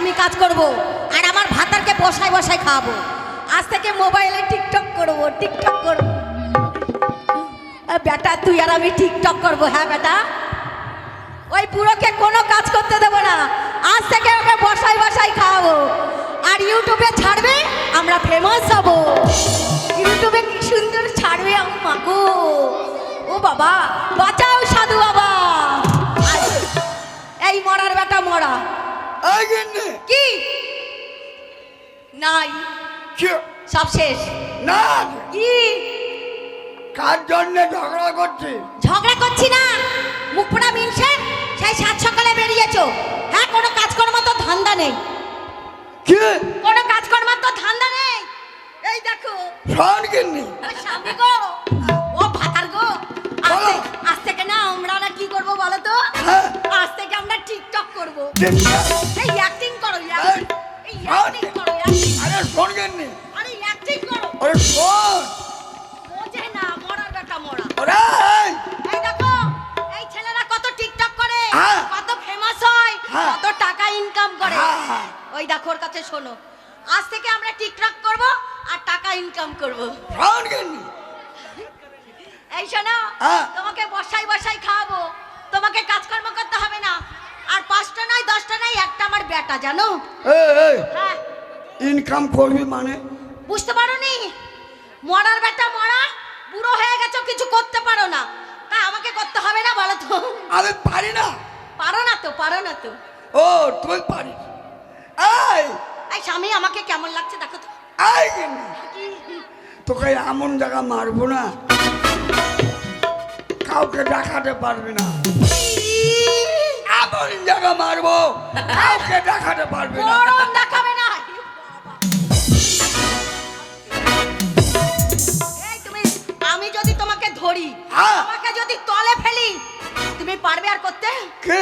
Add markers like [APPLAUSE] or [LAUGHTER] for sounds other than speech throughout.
আমি কাজ করব। আর আমার ভাতারকে বসায় বসায় খাওয়াবো। আজ থেকে মোবাইলে টিকটক করব টিকটক করব। বেটা, তুই আর আমি টিকটক করব হ্যাঁ বেটা? ওই বুড়োকে কোনো কাজ করতে দেবো না। আজ থেকে ওকে বসাই বসাই খাওয়াবো। আর ইউটিউবে ছাড়বে, আমরা ফেমাস হব। ইউটিউবে কি সুন্দর ছাড়বে আমার মাগো ও বাবা, বাঁচাও সাধু বাবা। এই মরার বেটা মরা। কি নাই কি সব শেষ না কি কার জন্য ঝগড়া করছিস ঝগড়া করছি না। মুখ পোড়া মিনসে সেই সাত সকালে বেরিয়েছো। হ্যাঁ কোনো কাজকর্ম তো ধান্দা নেই। কি? কোনো কাজকর্ম তো ধান্দা নেই। এই দেখো। গিন্নি। ও স্বামী গো। ও ভাতার গো। থেকে- না আমরা কি করব বলো তো? হ্যাঁ। আজ থেকে আমরা টিকটক করব। এই অ্যাক্টিং করো। এই অ্যাক্টিং করো আরে শোন আরে অ্যাক্টিং করো। ওরে শোন। বোঝে না মরার বেটা মরা। ওরে এই, দেখো এই ছেলেরা কত টিকটক করে হ্যাঁ। কত ফেমাস হয় হ্যাঁ। কত টাকা ইনকাম করে। ওই দেখো ওর কাছে শোনো। আজ থেকে আমরা টিকটক করব আর টাকা ইনকাম করব। শোন গিন্নি। এই শোনো। তোমাকে বসাই বসাই খাওয়াবো। তোমাকে কাজকর্ম করতে হবে না। আর পাঁচটা নয় দশটা নয় একটা আমার বেটা জানো? হ্যাঁ। ইনকাম করবি মানে? বুঝতে পারো নি মরার বেটা মরা বুড়ো হয়ে গেছো কিছু করতে পারো না। তা আমাকে করতে হবে না বলো তো। আমি পারি না। পারো না তো পারো না তো। ও তুই পারিস এই। এই স্বামী আমাকে কেমন লাগছে দেখো তো। এই। তোকে এমন জায়গা মারবো না। কাউকে দেখাতে পারবি না। এমন জায়গা মারবো কাউকে দেখাতে পারবি না। দেখাবে না। আমি যদি তোমাকে ধরি হ্যাঁ। যদি তলে ফেলি তুমি পারবে আর করতে? কে?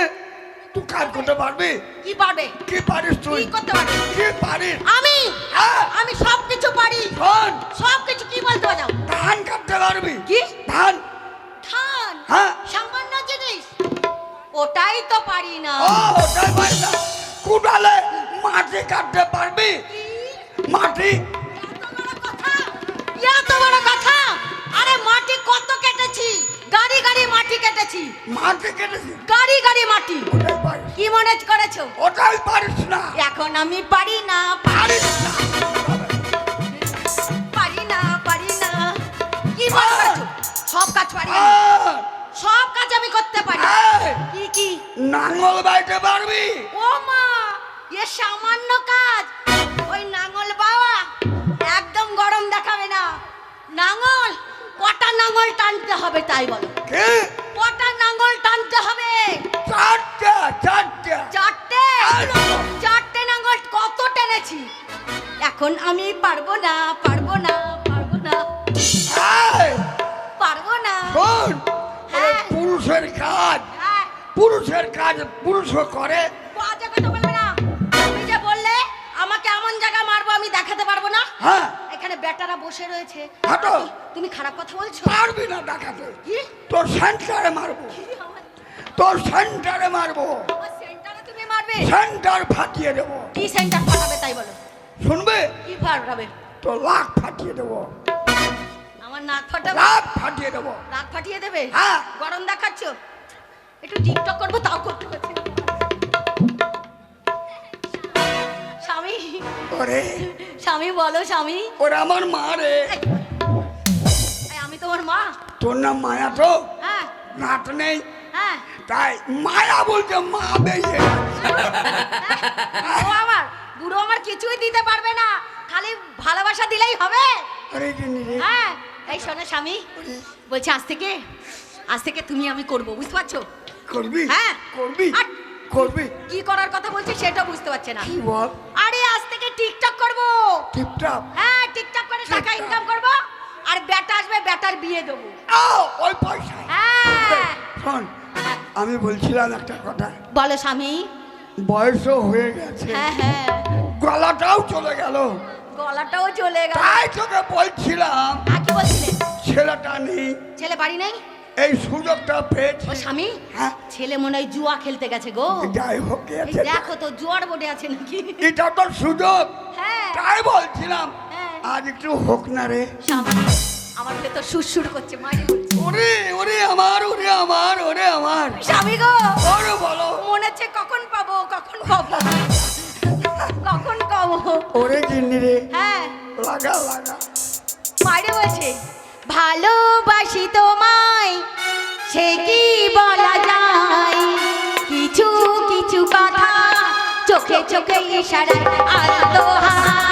তুই কাজ করতে পারবি? কি পারবে? কি পারিস তুই? কি করতে পারবে? কি পারিস? আমি? হ্যাঁ। আমি সব কিছু পারি। শোন। সব কিছু কি বলতে ধান কাটতে পারবি। কি? ধান। হ্যাঁ? সামান্য জিনিস। ওটাই তো পারি না। ও ওটাই পারি না। কুটালে মাটি কাটতে পারবি? মাটি? কথা? এত বড় কথা? আরে মাটি কত কেটেছি? গাড়ি গাড়ি মাটি কেটেছি। মাটি কেটেছি? গাড়ি গাড়ি মাটি। কি মনে করেছ? ওটাই পারিস না। এখন আমি পারি না পারিস না। পারি না পারি না। কি মনে করেছ? সব কাজ পারি সব কাজ আমি করতে পারি। কি কি? নাঙ্গল বাইতে পারবি? ও মা এ সামান্য কাজ। ওই নাঙল বাবা একদম গরম দেখাবে না। নাঙল কটা নাঙল টানতে হবে তাই বলো। কে? কটা নাঙল টানতে হবে? চারটা চারটে। চারটে। চারটে নাঙল কত টেনেছি? এখন আমি পারব না পারব না পুরুষের কাজ। হ্যাঁ। পুরুষের কাজ পুরুষ করে। যে বললে আমাকে এমন জায়গা মারবো আমি দেখাতে পারব না। হ্যাঁ। এখানে বেটারা বসে রয়েছে। হাঁটো। তুমি খারাপ কথা বলছো? পারবি না দেখাতে। তোর সেন্টারে মারবো। তোর সেন্টারে মারবো। সেন্টারে তুমি মারবে? সেন্টার ফাটিয়ে দেবো। কি সেন্টার ফাটাবে তাই বলো? শুনবে? কি ফাটাবে? তো লাখ ফাটিয়ে দেবো। আমার নাক ফাটাবে? লাখ ফাটিয়ে দেবো। নাক ফাটিয়ে দেবে? হ্যাঁ। গরম দেখাচ্ছ? একটু টিকটক করব তাও করতে পারছি স্বামী ওরে। স্বামী বলো স্বামী। ওরে আমার মা রে। আমি তোমার মা। তোর নাম মায়া তো? হ্যাঁ। নাট নেই। হ্যাঁ। তাই মায়া বলতে মা বেয়ে ও আমার বুড়ো আমার কিছুই দিতে পারবে না। খালি ভালোবাসা দিলেই হবে। হ্যাঁ। এই শোনো স্বামী বলছি আজ থেকে আজ থেকে তুমি আমি করব বুঝতে পারছ? করবি? হ্যাঁ। করবি। করবি? কি করার কথা বলছি সেটা বুঝতে পারছে না। কি বল? আরে আজ থেকে টিকটক করব। টিপটাপ হ্যাঁ টিকটক করে টাকা ইনকাম করব আর বেটা আসবে ব্যাটার বিয়ে দেবো। আও ওই পয়সা হ্যাঁ। শোন আমি বলছিলাম একটা কথা। বলো স্বামী। বয়সও হয়ে গেছে। হ্যাঁ হ্যাঁ। গলাটাও চলে গেল। গলাটাও চলে গেল। তাই তোকে বলছিলাম আর কি বলছিলে? ছেলেটা নেই। ছেলে বাড়ি নেই? এই সুযোগটা পেয়েছি। ও স্বামী? হ্যাঁ। ছেলে মনে হয় জুয়া খেলতে গেছে গো। যাই হোক এই দেখো তো জোয়ার বোর্ডে আছে নাকি? এটা তো সুযোগ। হ্যাঁ। তাই বলছিলাম হ্যাঁ। আজ একটু হোক না রে। স্বামী আমার ভেতর সুরসুর করছে মারি বলছে। ওরে ওরে আমার ওরে আমার ওরে আমার। স্বামী গো। ওরে বলো। মনে হচ্ছে কখন পাবো কখন পাবো? কখন ওরে গিন্নি রে। হ্যাঁ। লাগা লাগা। মারে ভালোবাসি তোমায় সে কি বলা যায়? কিছু কিছু কথা চোখে চোখে ইশারায় আর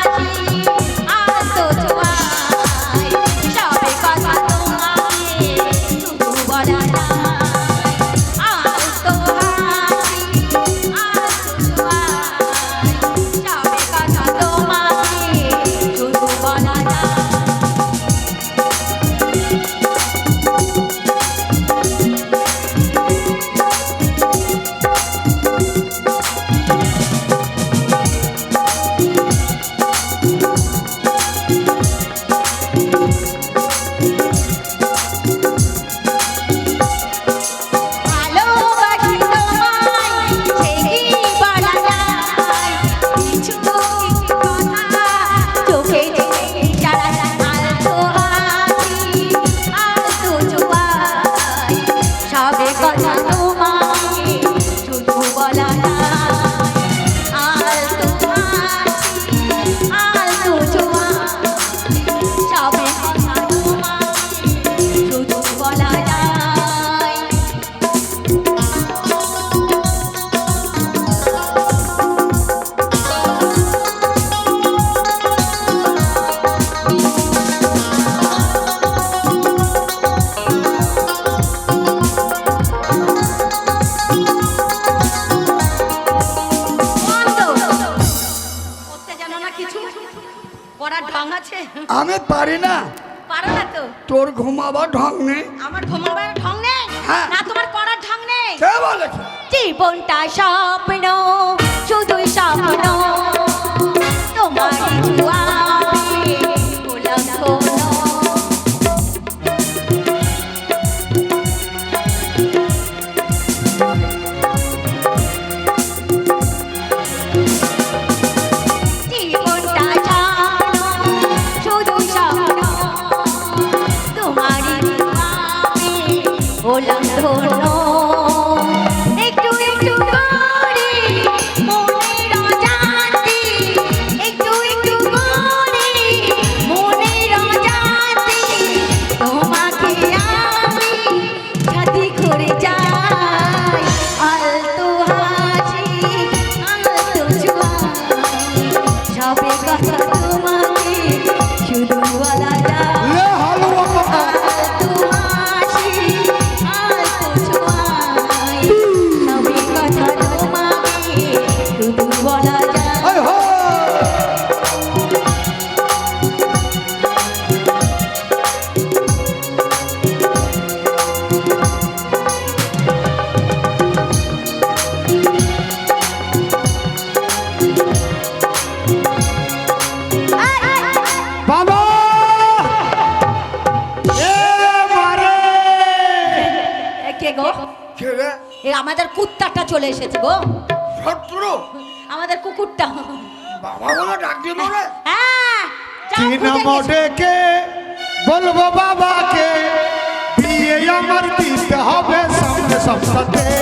গো। এ আমাদের কুত্তাটা চলে এসেছে গো। শত্রু আমাদের কুকুরটা। বাবা বলে ডাক দিও রে। হ্যাঁ যাও কি নাম ডেকে বলব বাবাকে বিয়ে আমার দিতে হবে সামনে সপ্তাহে।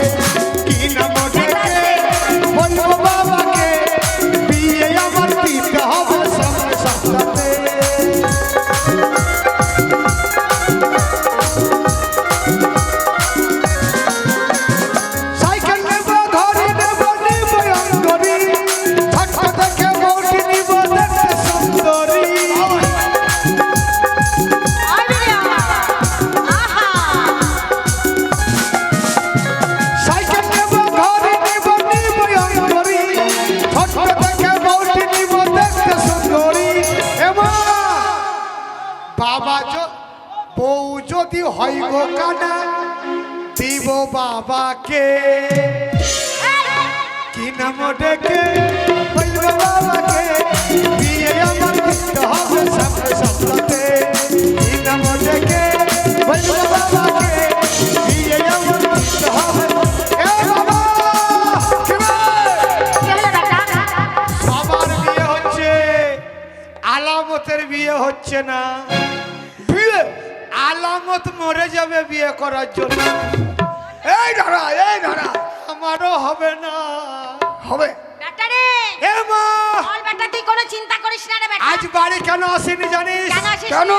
কি নাম ডেকে বলব বাবাকে। করার জন্য। এই দাঁড়া এই দাঁড়া আমারও হবে না। হবে। এ মা! বল বেটা তুই কোনো চিন্তা করিস না রে আজ বাড়ি কেন আসেনি জানিস? কেন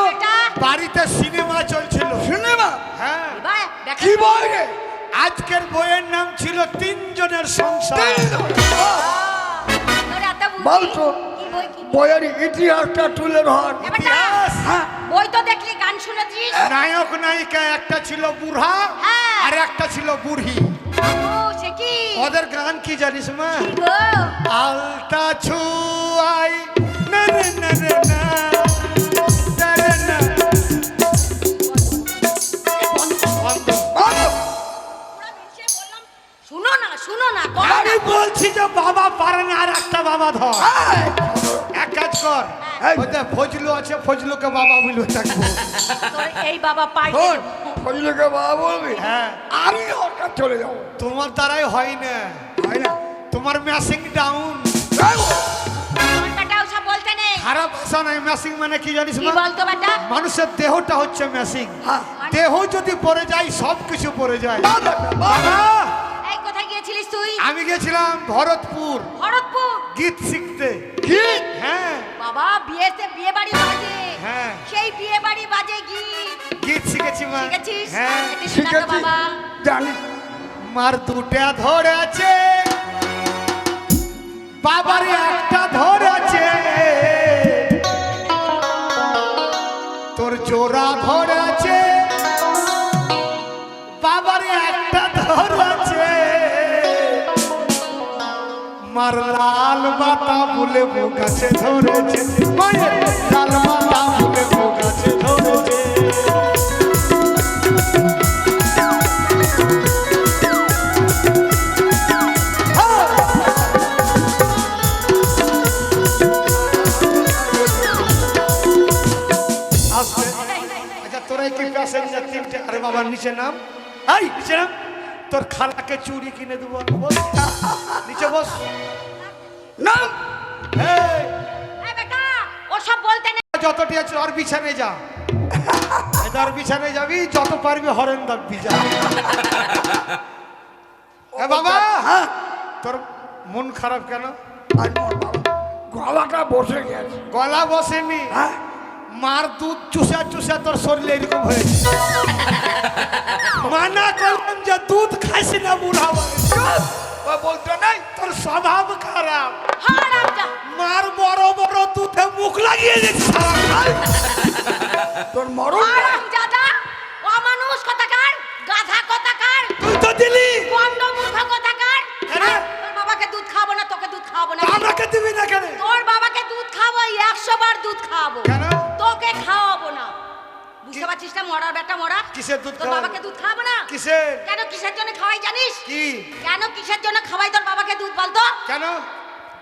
বাড়িতে সিনেমা চলছিল। সিনেমা? হ্যাঁ। এবার কি বই রে? আজকের বইয়ের নাম ছিল তিনজনের সংসার। তোর এত বুদ্ধি? বল তো। কি বই কি বইয়ের ইতিহাসটা তুলে ধর? হ্যাঁ। বই তো দেখলি গান শুনেছিস? নায়ক নায়িকা একটা ছিল বুড়া হ্যাঁ। আর একটা ছিল বুড়ি। কি? ওদের গান কি জানিস মা? আলতা ছুয়াই না না না না। আমি বলছি যে বাবা পারে না আর একটা বাবা ধর। এক কাজ কর। ফজলু আছে ফজলুকে বাবা বলে থাকব এই বাবা পাই ফজলুকে বাবা বলবি হ্যাঁ। আমি কাছে চলে যাব। তোমার দ্বারাই হয় না। হয় না। তোমার ম্যাসিং ডাউন খারাপ ভাষা নাই ম্যাসিং মানে কি জানিস মানুষের দেহটা হচ্ছে ম্যাসিং হ্যাঁ। দেহ যদি পড়ে যায় সব কিছু পড়ে যায়। বাবা, বাবা। বাবা! এই কোথায় গিয়েছিলিস তুই? আমি গেছিলাম ভরতপুর। ভরতপুর? গীত শিখতে। হ্যাঁ। বাবা বিয়েতে বিয়ে বাড়ি বাজে। হ্যাঁ। সেই বিয়ে বাড়ি বাজে গীত। গীত শিখেছি মা। শিখেছিস? হ্যাঁ। শিখেছি। বাবা? জানি। মার দুটা ধরেছে। বাবার একটা ধরেছে। তোর মার লাল মাতা বলে গাছে ধরেছে। লাল মাতা বলে গাছে ধরেছে। আচ্ছা তোরাই কি আরে বাবা, নিচে নাম। এই, নিচে নাম। তোর খালাকে চুরি কিনে দেবো। বস। নিচে বস। না এই, এই বেটা ওসব বলতে নেই। যতটি আছে ওর বিছানে যা। বিছানে যাবি যত পারবি হরেন দাবি যা এ বাবা। হ্যাঁ। তোর মন খারাপ কেন? আর গলাটা বসে গেছে। গলা বসেনি। হ্যাঁ। মার দুধ চুষা চুষা তোর শরীরে এরকম হয়েছে মানা করলাম যে দুধ খাইস না বুড়া। ও বলতে নাই? তোর স্বভাব খারাপ। মার বড় বড় দুধে মুখ লাগিয়ে দিচ্ছে তোর মরণ অমানুষ কথাকার গাধা কথাকার তুই তো দিলি। গন্ড মূর্খ কথাকার। কেন? তোর বাবাকে দুধ খাব না তোকে দুধ খাব না। আমাকে দিবি না কেন? তোর বাবাকে দুধ খাব একশো বার দুধ খাওয়াবো। কেন? তোকে খাওয়াবো না। বুঝতে পারছিস না মরার বেটা মরা? কিসের দুধ তোর বাবাকে দুধ খাওয়াবো না? কিসের? কেন কিসের জন্য খাওয়াই জানিস? কি? কেন কিসের জন্য খাওয়াই তোর বাবাকে দুধ বলতো কেন?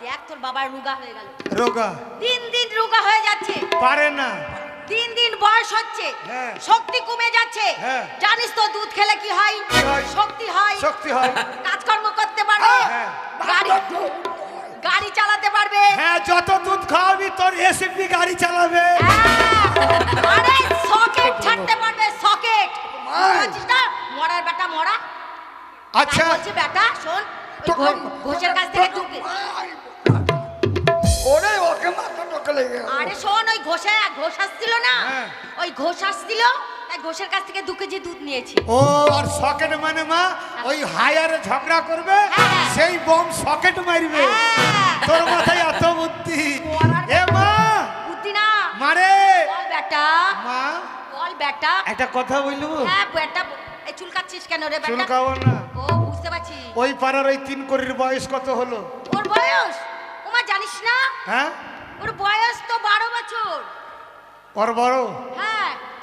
দেখ তোর বাবার রুগা হয়ে গেল। রোগা? দিন দিন রুগা হয়ে যাচ্ছে। পারে না। দিন দিন বয়স হচ্ছে। হ্যাঁ। শক্তি কমে যাচ্ছে। হ্যাঁ। জানিস তো দুধ খেলে কি হয়? শক্তি হয়। শক্তি হয়। কাজকর্ম করতে হ্যাঁ। গাড়ি গাড়ি চালাতে পারবে হ্যাঁ যত দুধ খাওয়াবি তোর এসিপি গাড়ি চালাবে হ্যাঁ। আরে সকেট ছাড়তে পারবে সকেট। বুঝছিস না মরার বেটা মরা আচ্ছা তাই বলছি বেটা শোন ঘোষের কাছ থেকে দুধ ওরে ওকে মাথা টোকে লেগে। আরে শোন ওই ঘোষে ঘোষ আসছিল না হ্যাঁ। ওই ঘোষ আসছিল তাই ঘোষের কাছ থেকে দু কেজি দুধ নিয়েছি। ও আর সকেট মানে মা ওই হায়ারে ঝগড়া করবে হ্যাঁ। সেই বম সকেট মারবে। হ্যাঁ। তোর মাথায় এত বুদ্ধি। এ মা! বুদ্ধি না। মারে। বল বেটা। মা। বল বেটা। একটা কথা বললু হ্যাঁ বেটা এই চুলকাচ্ছিস কেন রে বেটা? চুলকাবো না। ও বুঝতে পারছি। ওই পাড়ার ওই তিন কোটির বয়স কত হলো? ওর বয়স? ওমা জানিস না? হ্যাঁ? ওর বয়স তো বারো বছর। ওর বড়? হ্যাঁ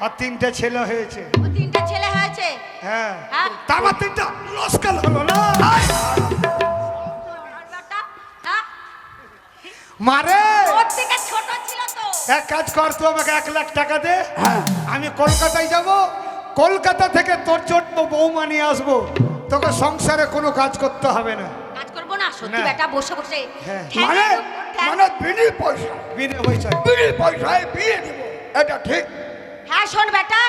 আর তিনটে ছেলে হয়েছে। ও তিনটা ছেলে হয়েছে? হ্যাঁ। হ্যাঁ। তা আমার তিনটা লস্কাল হলো না? হ্যাঁ? মারে। ওর থেকে ছোট ছিল তো। এক কাজ কর তুই আমাকে এক লাখ টাকা দে। হ্যাঁ। আমি কলকাতায় যাব। কলকাতা থেকে তোর জন্য বৌমা নিয়ে আসব। তোকে সংসারে কোনো কাজ করতে হবে না। কাজ করব না সত্যি না। বেটা বসে বসে। হ্যাঁ। ঠ্যাঙের মানে ঠ্যাং- মানে বিনি পয়সা বিনা পয়সায় বিনি পয়সায় বিয়ে দেবো। এটা ঠিক। হ্যাঁ শোন বেটা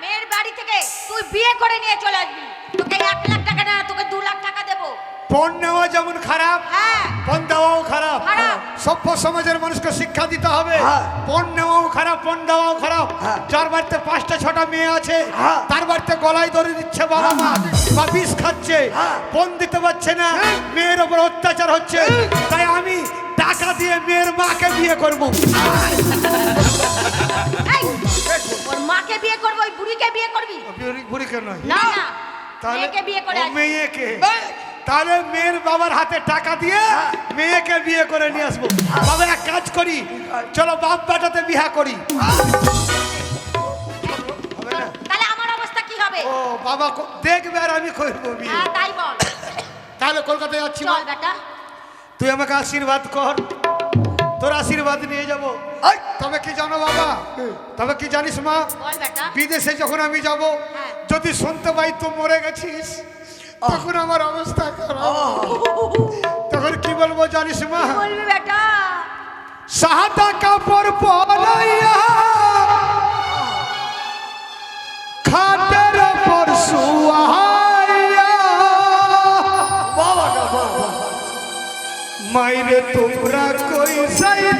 মেয়ের বাড়ি থেকে তুই বিয়ে করে নিয়ে চলে আসবি। তোকে এক লাখ টাকা না তোকে দু লাখ টাকা দেবো। পণ নেওয়া যেমন খারাপ হ্যাঁ। পণ দেওয়াও খারাপ। সভ্য সমাজের মানুষকে শিক্ষা দিতে হবে। হ্যাঁ। পণ নেওয়াও খারাপ পণ দেওয়াও খারাপ। হ্যাঁ। যার বাড়িতে পাঁচটা ছটা মেয়ে আছে হ্যাঁ। তার বাড়িতে গলায় ধরে দিচ্ছে বাবা মা। বা বিষ খাচ্ছে। হ্যাঁ। পণ দিতে পারছে না। মেয়ের ওপর অত্যাচার হচ্ছে। তাই আমি টাকা দিয়ে মেয়ের মাকে বিয়ে করব। [LAUGHS] ওর মাকে বিয়ে করব ওই বুড়িকে বিয়ে করবি? বুড়ি- বুড়িকে নয় না না তাহলে বিয়ে করে মেয়েকে। তাহলে মেয়ের বাবার হাতে টাকা দিয়ে মেয়েকে বিয়ে করে নিয়ে আসব। বাবা এক কাজ করি। চলো বাপ বেটাতে বিয়া করি। তাহলে আমার অবস্থা কি হবে? ও বাবা দেখবে আর আমি করব বিয়ে। হ্যাঁ তাই বল। তাহলে কলকাতায় যাচ্ছি তুই আমাকে আশীর্বাদ কর। তোর আশীর্বাদ নিয়ে যাব। তবে কি জানো বাবা? তবে কি জানিস মা? বিদেশে যখন আমি যাব হ্যাঁ। যদি শুনতে পাই তো মরে গেছিস তখন আমার অবস্থা খারাপ। তখন কি বলব জানিস মা? কি বলবি বেটা? সাদা কাপড় পরাইয়া খাটের ওপর শুয়াইয়া মাইরে তোমরা কই যাইতেছ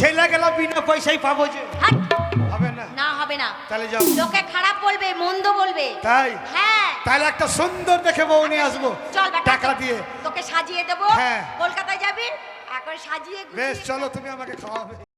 ছেলে গেল বিনা পয়সায় পাবো যে। হাট, হবে না। না হবে না। তাহলে যাও। লোকে খারাপ বলবে মন্দ বলবে। তাই? হ্যাঁ। তাহলে একটা সুন্দর দেখে বউ নিয়ে আসব। চল বেটা। টাকা দিয়ে। তোকে সাজিয়ে দেবো। হ্যাঁ। কলকাতায় যাবি? এখন সাজিয়ে বেশ গুছিয়ে- চলো তুমি আমাকে খাওয়াবে।